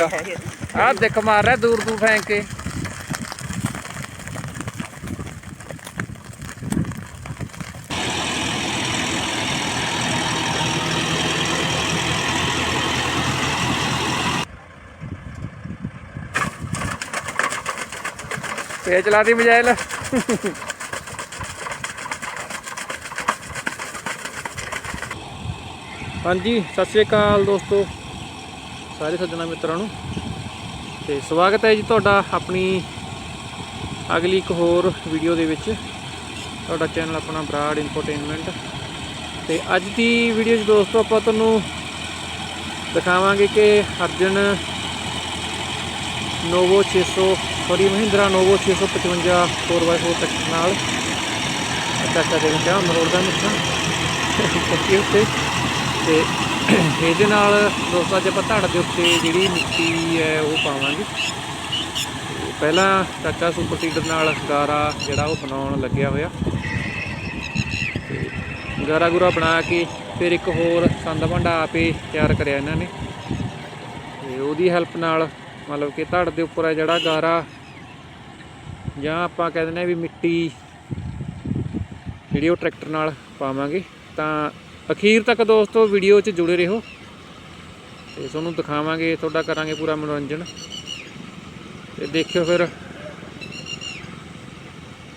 ਆਹ ਦੇਖ ਮਾਰ ਰਿਹਾ ਦੂਰ ਦੂਰ ਫੈਂਕ ਕੇ। ਤੇ ਚਲਾ ਦੀ ਮਜਾਇਲ। ਹਾਂਜੀ, ਸਤਿ ਸ਼੍ਰੀ ਅਕਾਲ ਦੋਸਤੋ। ਸਾਰੇ ਸੱਜਣਾ ਮਿੱਤਰਾਂ ਨੂੰ। ਤੇ ਸਵਾਗਤ ਹੈ ਜੀ ਤੁਹਾਡਾ ਆਪਣੀ ਅਗਲੀ ਇੱਕ ਹੋਰ ਵੀਡੀਓ ਦੇ ਵਿੱਚ। ਤੁਹਾਡਾ ਚੈਨਲ ਆਪਣਾ ਬਰਾਡ ਇਨਫੋਟੇਨਮੈਂਟ ਤੇ ਅੱਜ ਦੀ ਵੀਡੀਓ 'ਚ ਦੋਸਤੋ ਆਪਾਂ ਤੁਹਾਨੂੰ ਦਿਖਾਵਾਂਗੇ ਕਿ Arjun Novo 600 sorry Mahindra Novo 655 4x4 tractor ਨਾਲ ਚਾਚਾ ਦੇ ਕਿਹਾ ਮਰੋੜ ਦਾ ਮਿੱਠਾ ਪੱਕੀ ਉੱਤੇ ਤੇ ਇਹਦੇ ਨਾਲ ਦੋਸਤੋ ਅੱਜ ਆਪਾਂ ਧੜ ਦੇ ਉੱਤੇ ਜਿਹੜੀ ਮਿੱਟੀ ਹੈ ਉਹ ਪਾਵਾਂਗੇ। ਪਹਿਲਾਂ ਚਾਚਾ ਸੁਪਰ ਸੀਡਰ ਨਾਲ ਗਾਰਾ ਜਿਹੜਾ ਉਹ ਬਣਾਉਣ ਲੱਗਿਆ ਹੋਇਆ। ਤੇ ਗਾਰਾ ਗੁਰਾ ਬਣਾ ਕੇ ਫਿਰ ਇੱਕ ਹੋਰ ਸੰਦ ਭੰਡਾ ਆਪੇ ਤਿਆਰ ਕਰਿਆ ਇਹਨਾਂ ਨੇ। ਤੇ ਉਹਦੀ ਹੈਲਪ ਨਾਲ ਮਤਲਬ ਕਿ ਧੜ ਦੇ ਉੱਪਰ ਹੈ ਜਿਹੜਾ ਗਾਰਾ ਜਾਂ ਆਪਾਂ ਕਹਿ ਦਿੰਦੇ ਆ ਵੀ ਮਿੱਟੀ ਜਿਹੜੀ ਉਹ ਟਰੈਕਟਰ ਨਾਲ ਪਾਵਾਂਗੇ। ਤਾਂ ਅਖੀਰ ਤੱਕ ਦੋਸਤੋ ਵੀਡੀਓ 'ਚ ਜੁੜੇ ਰਹੋ। ਤੇ ਤੁਹਾਨੂੰ ਦਿਖਾਵਾਂਗੇ, ਤੁਹਾਡਾ ਕਰਾਂਗੇ ਪੂਰਾ ਮਨੋਰੰਜਨ। ਤੇ ਦੇਖਿਓ ਫਿਰ,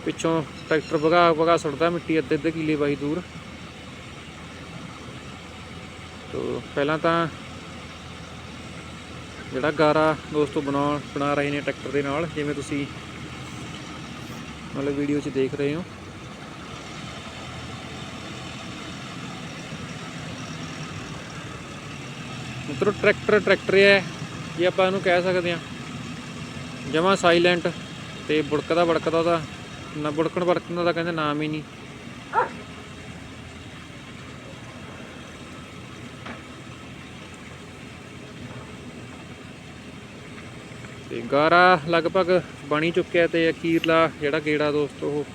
ਪਿੱਛੋਂ ਟਰੈਕਟਰ ਭਗਾ ਭਗਾ ਸੁੱਟਦਾ ਮਿੱਟੀ ਅੱਧੇ ਅੱਧੇ ਕਿਲੇ ਬਾਈ ਦੂਰ। ਤੋ ਪਹਿਲਾਂ ਤਾਂ ਜਿਹੜਾ ਗਾਰਾ ਦੋਸਤੋ ਬਣਾਉਣ ਬਣਾ ਰਹੇ ਨੇ ਟਰੈਕਟਰ ਦੇ ਨਾਲ, ਜਿਵੇਂ ਤੁਸੀਂ ਮਤਲਬ ਵੀਡੀਓ 'ਚ ਦੇਖ ਰਹੇ ਹੋ। ਮਿੱਤਰੋ ਟਰੈਕਟਰ ਟਰੈਕਟਰ ਹੈ ਜੇ ਆਪਾਂ ਇਹਨੂੰ ਕਹਿ ਸਕਦੇ ਹਾਂ। ਜਮਾ ਸਾਇਲੈਂਟ ਤੇ ਬੁੜਕਦਾ ਬੜਕਦਾ ਉਹਦਾ, ਨਾ ਬੁੜਕਣ ਬੜਕਣ ਦਾ ਤਾਂ ਕਹਿੰਦੇ ਨਾਮ ਹੀ ਨਹੀਂ। ਤੇ ਗਾਰਾ ਲਗਭਗ ਬਣੀ ਚੁੱਕਿਆ ਤੇ ਅਖੀਰਲਾ ਜਿਹੜਾ ਗੇੜਾ ਦੋਸਤੋ ਉਹ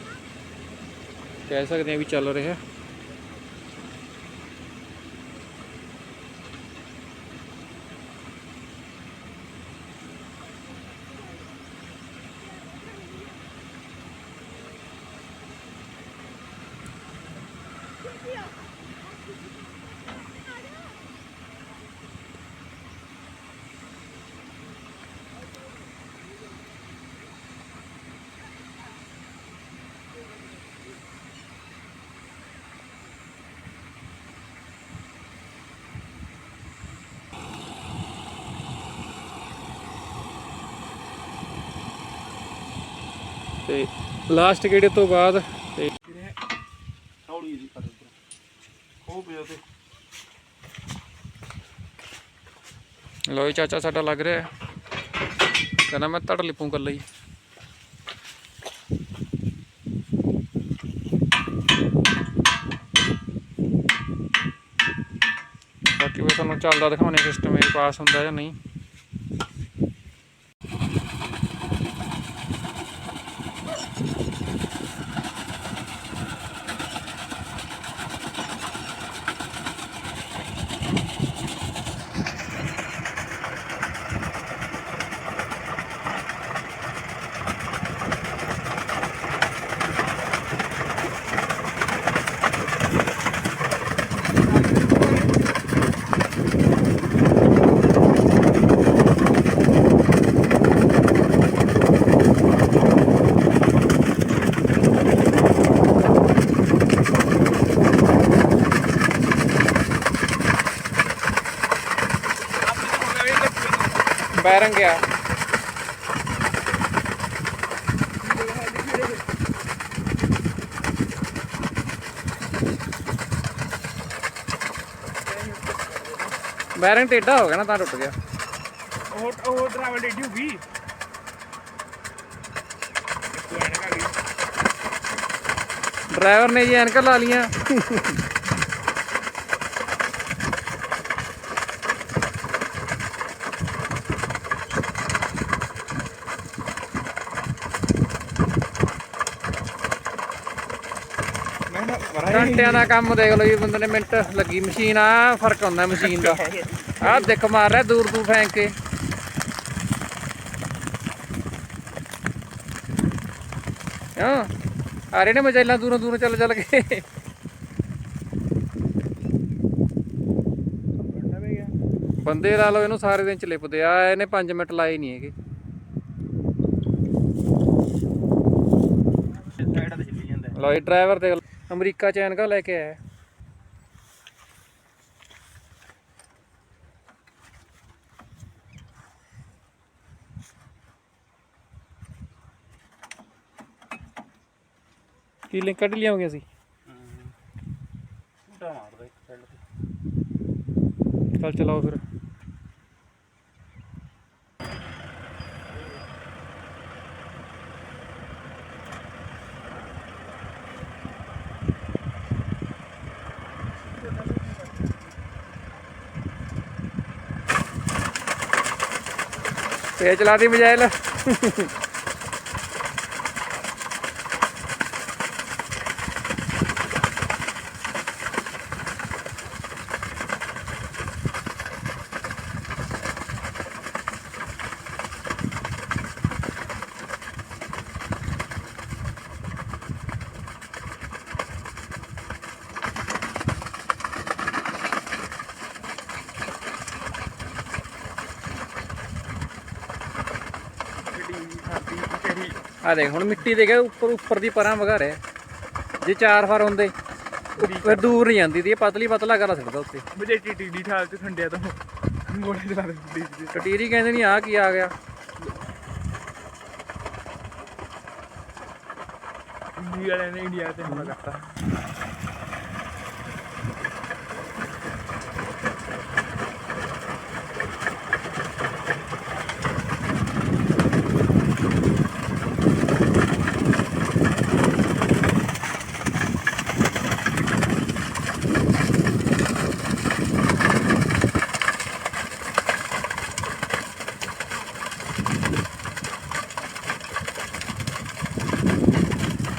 ਕਹਿ ਸਕਦੇ ਆ ਵੀ ਚੱਲ ਰਿਹਾ। ਤੇ ਲਾਸਟ ਗੇੜੇ ਤੋਂ ਬਾਅਦ ਤੇ ਹੌਲੀ ਜੀ ਕਰ ਉੱਧਰ ਖੋ ਪਿਆ ਤੇ। ਲੋ ਜੀ ਚਾਚਾ ਸਾਡਾ ਲੱਗ ਰਿਹਾ ਹੈ। ਕਹਿੰਦਾ ਮੈਂ ਧੜ ਲਿਪੂ ਕਰ ਲਈ ਬਾਕੀ ਉਹ ਤੁਹਾਨੂੰ ਚੱਲਦਾ ਦਿਖਾਉਣੇ ਸਿਸਟਮ ਇਹ ਪਾਸ ਹੁੰਦਾ ਜਾਂ ਨਹੀਂ। ਬੈਰੰਗ ਗਿਆ। ਬੈਰੰਗ ਟੇਢਾ ਹੋ ਗਿਆ ਨਾ ਤਾਂ ਟੁੱਟ ਗਿਆ। ਉਹ ਉਹ ਡਰਾਈਵਰ ਡੇਡੀ ਹੋ ਆ ਗਈ। ਡਰਾਈਵਰ ਨੇ ਜੀ ਐਨਕਾਂ ਲਾ ਲੀਆਂ ਘੰਟਿਆਂ ਦਾ ਕੰਮ ਦੇਖ ਲਓ ਜੀ ਬੰਦੇ ਨੇ ਮਿੰਟ ਲੱਗੀ। ਮਸ਼ੀਨ ਆ ਫ਼ਰਕ ਹੁੰਦਾ ਮਸ਼ੀਨ ਦਾ। ਆਹ ਦਿੱਖ ਮਾਰ ਰਿਹਾ ਦੂਰ ਦੂਰ ਫੈਂਕ ਕੇ। ਹਾਂ ਆ ਨੇ ਮਜਾਇਲਾਂ ਦੂਰੋਂ ਦੂਰੋਂ ਚੱਲ ਚੱਲ ਕੇ। ਬੰਦੇ ਲਾ ਲਓ ਇਹਨੂੰ ਸਾਰੇ ਦਿਨ ਚ ਲਿਪਦੇ ਆ ਇਹਨੇ 5 ਮਿੰਟ ਲਾਏ ਨਹੀਂ ਹੈਗੇ। ਲੋਈ ਡਰਾਈਵਰ ਦੇ ਅਮਰੀਕਾ ਚ ਐਨਕਾ ਲੈ ਕੇ ਆਇਆ। ਕੀ ਲਿੰਕ ਕੱਢ ਲਿਆਉਂਗੇ ਅਸੀਂ ਮਾਰਦਾ ਇੱਕ ਸਾਈਡ ਤੇ। ਚੱਲ ਚਲਾਓ ਫਿਰ। ਤੇ ਚਲਾ ਦੀ ਮਜਾਇਲ ਆ ਦੇਖ ਹੁਣ ਮਿੱਟੀ ਦੇ ਗਿਆ ਉੱਪਰ ਉੱਪਰ ਦੀ ਪਰਾਂ ਵਗਾ ਰਿਹਾ ਜੇ ਚਾਰ ਫਰ ਹੁੰਦੇ ਫਿਰ ਦੂਰ ਨਹੀਂ ਜਾਂਦੀ ਤੀ ਇਹ ਪਤਲੀ ਪਤਲਾ ਕਰਾ ਸਕਦਾ ਉੱਤੇ। ਮੁਝੇ ਟੀਟੀ ਦੀ ਠਾਲ ਤੇ ਖੰਡਿਆ ਤੋਂ ਮੋੜੇ ਚਲਾ ਦੇ ਟਟੀਰੀ ਕਹਿੰਦੇ ਨਹੀਂ ਆ ਕੀ ਆ ਗਿਆ। ਇੰਡੀਆ ਨੇ ਇੰਡੀਆ ਤੇ ਹਮਲਾ ਕਰਤਾ।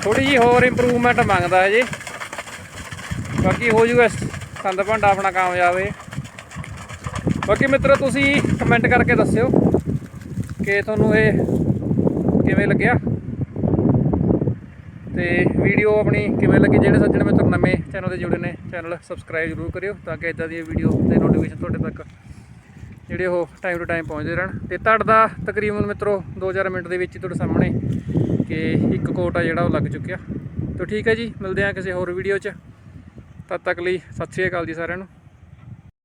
ਥੋੜੀ ਜੀ ਹੋਰ ਇੰਪਰੂਵਮੈਂਟ ਮੰਗਦਾ ਹੈ ਜੀ ਬਾਕੀ ਹੋ ਜੂਗਾ ਸੰਦ ਭਾਂਡਾ ਆਪਣਾ ਕਾਮਯਾਬ ਹੈ ਬਾਕੀ ਮਿੱਤਰੋ ਤੁਸੀਂ ਕਮੈਂਟ ਕਰਕੇ ਦੱਸਿਓ ਕਿ ਤੁਹਾਨੂੰ ਇਹ ਕਿਵੇਂ ਲੱਗਿਆ। ਤੇ ਵੀਡੀਓ ਆਪਣੀ ਕਿਵੇਂ ਲੱਗੀ, ਜਿਹੜੇ ਸੱਜਣ ਮਿੱਤਰ ਨਵੇਂ ਚੈਨਲ ਤੇ ਜੁੜੇ ਨੇ ਚੈਨਲ ਸਬਸਕ੍ਰਾਈਬ ਜ਼ਰੂਰ ਕਰਿਓ ਤਾਂ ਕਿ ਇਦਾਂ ਦੀਆਂ ਵੀਡੀਓ ਤੇ ਨੋਟੀਫਿਕੇਸ਼ਨ ਤੁਹਾਡੇ ਤੱਕ ਜਿਹੜੇ ਉਹ ਟਾਈਮ ਟੂ ਟਾਈਮ ਪਹੁੰਚਦੇ ਰਹਿਣ। ਤੇ ਤੁਹਾਡਾ ਤਕਰੀਬਨ ਮਿੱਤਰੋ 2-4 ਮਿੰਟ ਦੇ ਵਿੱਚ ਹੀ ਤੁਹਾਡੇ ਸਾਹਮਣੇ ਕਿ ਇੱਕ ਕੋਟ ਆ ਜਿਹੜਾ ਉਹ ਲੱਗ ਚੁੱਕਿਆ। ਤਾਂ ਠੀਕ ਹੈ ਜੀ, ਮਿਲਦੇ ਆ ਕਿਸੇ ਹੋਰ ਵੀਡੀਓ 'ਚ। ਤਦ ਤੱਕ ਲਈ ਸਤਿ ਸ਼੍ਰੀ ਅਕਾਲ ਜੀ ਸਾਰਿਆਂ ਨੂੰ।